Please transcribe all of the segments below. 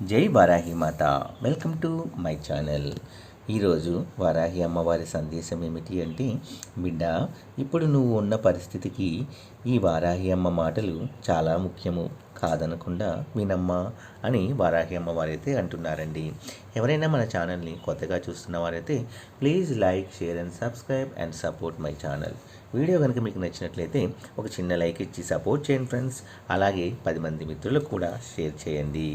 జై వారాహి మాత. Welcome to my channel. ఈరోజు వారాహి అమ్మవారి సందేశం ఏమిటి అంటే బిడ్డ ఇప్పుడు నువ్వు ఉన్న పరిస్థితికి ఈ వారాహి అమ్మ మాటలు చాలా ముఖ్యము. కాదనకుండా వినమ్మా అని వారాహి అమ్మవారైతే అంటున్నారండి. ఎవరైనా మన ఛానల్ని కొత్తగా చూస్తున్న వారైతే please like share and subscribe and support my channel. Video కనుక మీకు నచ్చినట్లయితే ఒక చిన్న లైక్ ఇచ్చి సపోర్ట్ చేయండి ఫ్రెండ్స్. అలాగే పది మంది మిత్రులకు కూడా షేర్ చేయండి.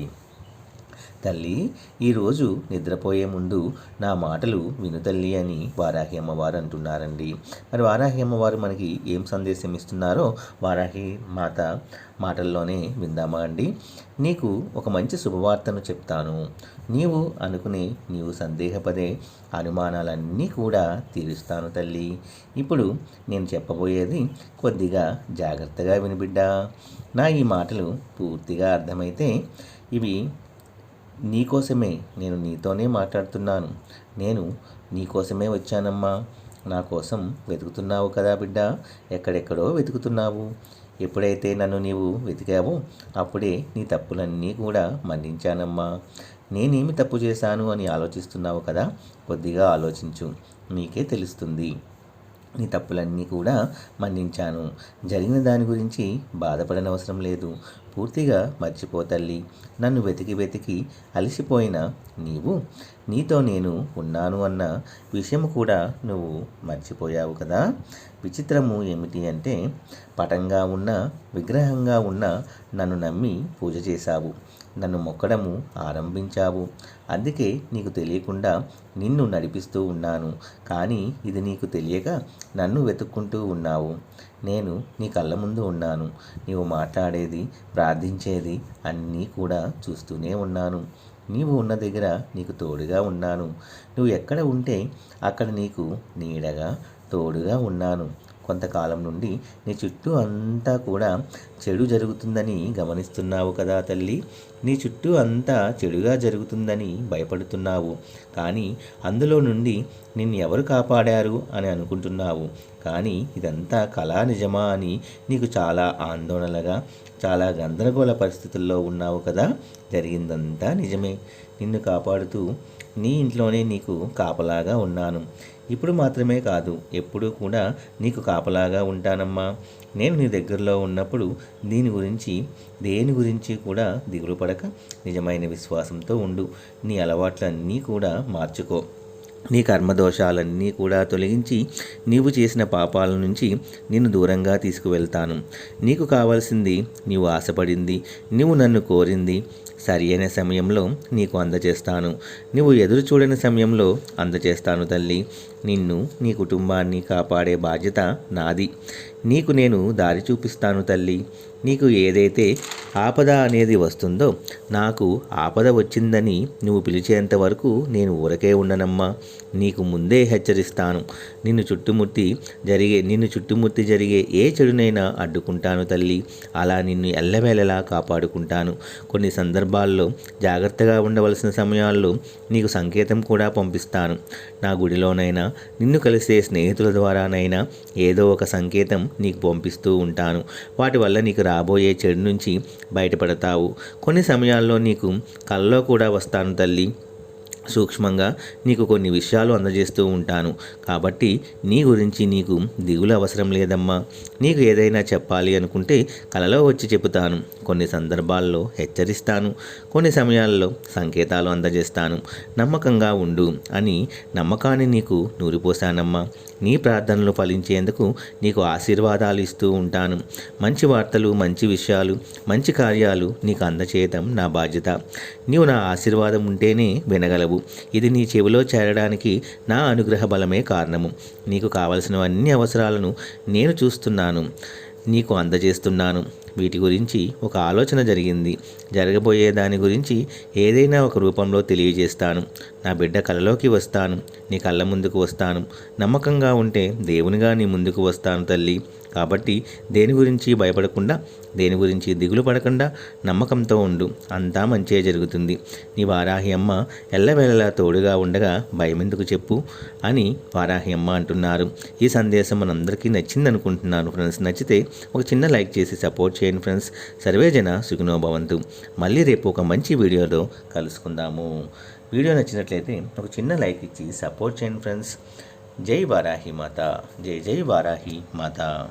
తల్లి ఈరోజు నిద్రపోయే ముందు నా మాటలు విను తల్లి అని వారాహి అమ్మవారు అంటున్నారండి. మరి వారాహి అమ్మవారు మనకి ఏం సందేశం ఇస్తున్నారో వారాహి మాత మాటల్లోనే విందామా అండి. నీకు ఒక మంచి శుభవార్తను చెప్తాను. నీవు అనుకునే నీవు సందేహపడే అనుమానాలన్నీ కూడా తీరుస్తాను తల్లి. ఇప్పుడు నేను చెప్పబోయేది కొద్దిగా జాగ్రత్తగా వినిబిడ్డా నా ఈ మాటలు పూర్తిగా అర్థమైతే ఇవి నీకోసమే నేను నీతోనే మాట్లాడుతున్నాను. నేను నీకోసమే వచ్చానమ్మా. నా కోసం వెతుకుతున్నావు కదా బిడ్డ. ఎక్కడెక్కడో వెతుకుతున్నావు. ఎప్పుడైతే నన్ను నీవు వెతికావో అప్పుడే నీ తప్పులన్నీ కూడా మన్నించానమ్మా. నేనేమి తప్పు చేశాను అని ఆలోచిస్తున్నావు కదా? కొద్దిగా ఆలోచించు. నీకే తెలుస్తుంది. నీ తప్పులన్నీ కూడా మన్నించాను. జరిగిన దాని గురించి బాధపడనవసరం లేదు. పూర్తిగా మర్చిపో తల్లి. నన్ను వెతికి వెతికి అలసిపోయిన నీవు. నీతో నేను ఉన్నాను అన్న విషయం కూడా నువ్వు మర్చిపోయావు కదా? విచిత్రము ఏమిటి అంటే పటంగా ఉన్న విగ్రహంగా ఉన్న నన్ను నమ్మి పూజ చేశావు. నన్ను మొక్కడము ఆరంభించావు. అందుకే నీకు తెలియకుండా నిన్ను నడిపిస్తూ ఉన్నాను. కానీ ఇది నీకు తెలియక నన్ను వెతుక్కుంటూ ఉన్నావు. నేను నీ కళ్ళ ముందు ఉన్నాను. నీవు మాట్లాడేది ప్రార్థించేది అన్నీ కూడా చూస్తూనే ఉన్నాను. నీవు ఉన్న దగ్గర నీకు తోడుగా ఉన్నాను. నువ్వు ఎక్కడ ఉంటే అక్కడ నీకు నీడగా తోడుగా ఉన్నాను. కొంతకాలం నుండి నీ చుట్టూ అంతా కూడా చెడు జరుగుతుందని గమనిస్తున్నావు కదా తల్లి. నీ చుట్టూ అంతా చెడుగా జరుగుతుందని భయపడుతున్నావు. కానీ అందులో నుండి నిన్ను ఎవరు కాపాడారు అని అనుకుంటున్నావు. కానీ ఇదంతా కళా నిజమా అని నీకు చాలా ఆందోళనగా చాలా గందరగోళ పరిస్థితుల్లో ఉన్నావు కదా? జరిగిందంతా నిజమే. నిన్ను కాపాడుతూ నీ ఇంట్లోనే నీకు కాపలాగా ఉన్నాను. ఇప్పుడు మాత్రమే కాదు ఎప్పుడూ కూడా నీకు కాపలాగా ఉంటానమ్మా. నేను నీ దగ్గరలో ఉన్నప్పుడు దీని గురించి దేని గురించి కూడా దిగులు పడక నిజమైన విశ్వాసంతో ఉండు. నీ అలవాట్లన్నీ కూడా మార్చుకో. నీ కర్మదోషాలన్నీ కూడా తొలగించి నీవు చేసిన పాపాల నుంచి నిన్ను దూరంగా తీసుకువెళ్తాను. నీకు కావాల్సింది నీవు ఆశపడింది నీవు నన్ను కోరింది సరి అయిన సమయంలో నీకు అందజేస్తాను. నువ్వు ఎదురు చూడని సమయంలో అందజేస్తాను తల్లి. నిన్ను నీ కుటుంబాన్ని కాపాడే బాధ్యత నాది. నీకు నేను దారి చూపిస్తాను తల్లి. నీకు ఏదైతే ఆపద అనేది వస్తుందో నాకు ఆపద వచ్చిందని నువ్వు పిలిచేంత వరకు నేను ఊరకే ఉండనమ్మా. నీకు ముందే హెచ్చరిస్తాను. నిన్ను చుట్టుముట్టి జరిగే నిన్ను చుట్టుముట్టి జరిగే ఏ చెడునైనా అడ్డుకుంటాను తల్లి. అలా నిన్ను ఎల్లవేళలా కాపాడుకుంటాను. కొన్ని సందర్భాల్లో జాగ్రత్తగా ఉండవలసిన సమయాల్లో నీకు సంకేతం కూడా పంపిస్తాను. నా గుడిలోనైనా నిన్ను కలిసే స్నేహితుల ద్వారానైనా ఏదో ఒక సంకేతం నీకు పంపిస్తూ ఉంటాను. వాటి వల్ల నీకు రాబోయే చెడు నుంచి బయటపడతావు. కొన్ని సమయాల్లో నీకు కల్లో కూడా వస్తాను తల్లి. సూక్ష్మంగా నీకు కొన్ని విషయాలు అందజేస్తూ ఉంటాను. కాబట్టి నీ గురించి నీకు దిగులు అవసరం లేదమ్మా. నీకు ఏదైనా చెప్పాలి అనుకుంటే కలలో వచ్చి చెబుతాను. కొన్ని సందర్భాల్లో హెచ్చరిస్తాను. కొన్ని సమయాల్లో సంకేతాలు అందజేస్తాను. నమ్మకంగా ఉండు అని నమ్మకాన్ని నీకు నూరిపోశానమ్మా. నీ ప్రార్థనలు ఫలించేందుకు నీకు ఆశీర్వాదాలు ఇస్తూ ఉంటాను. మంచి వార్తలు మంచి విషయాలు మంచి కార్యాలు నీకు అందచేయటం నా బాధ్యత. నీవు నా ఆశీర్వాదం ఉంటేనే వినగలవు. ఇది నీ చెవిలో చేరడానికి నా అనుగ్రహ బలమే కారణము. నీకు కావలసినవన్నీ అవసరాలను నేను చూస్తున్నాను. నీకు అందజేస్తున్నాను. వీటి గురించి ఒక ఆలోచన జరిగింది. జరగబోయే దాని గురించి ఏదైనా ఒక రూపంలో తెలియజేస్తాను. నా బిడ్డ కలలోకి వస్తాను. నీ కళ్ళ ముందుకు వస్తాను. నమ్మకంగా ఉంటే దేవునిగా నీ ముందుకు వస్తాను తల్లి. కాబట్టి దేని గురించి భయపడకుండా దేని గురించి దిగులు పడకుండా నమ్మకంతో ఉండు. అంతా మంచే జరుగుతుంది. నీ వారాహి అమ్మ ఎల్లవేళలా తోడుగా ఉండగా భయమెందుకు చెప్పు అని వారాహి అమ్మ అంటున్నారు. ఈ సందేశం మనందరికీ నచ్చింది అనుకుంటున్నాను ఫ్రెండ్స్ నచ్చితే ఒక చిన్న లైక్ చేసి సపోర్ట్ చేయండి ఫ్రెండ్స్. సర్వేజన సుఖినోభవంతు మళ్ళీ రేపు ఒక మంచి వీడియోలో కలుసుకుందాము. వీడియో నచ్చినట్లయితే ఒక చిన్న లైక్ ఇచ్చి సపోర్ట్ చేయండి ఫ్రెండ్స్. జై వారాహి మాత. జై జై వారాహి మాత.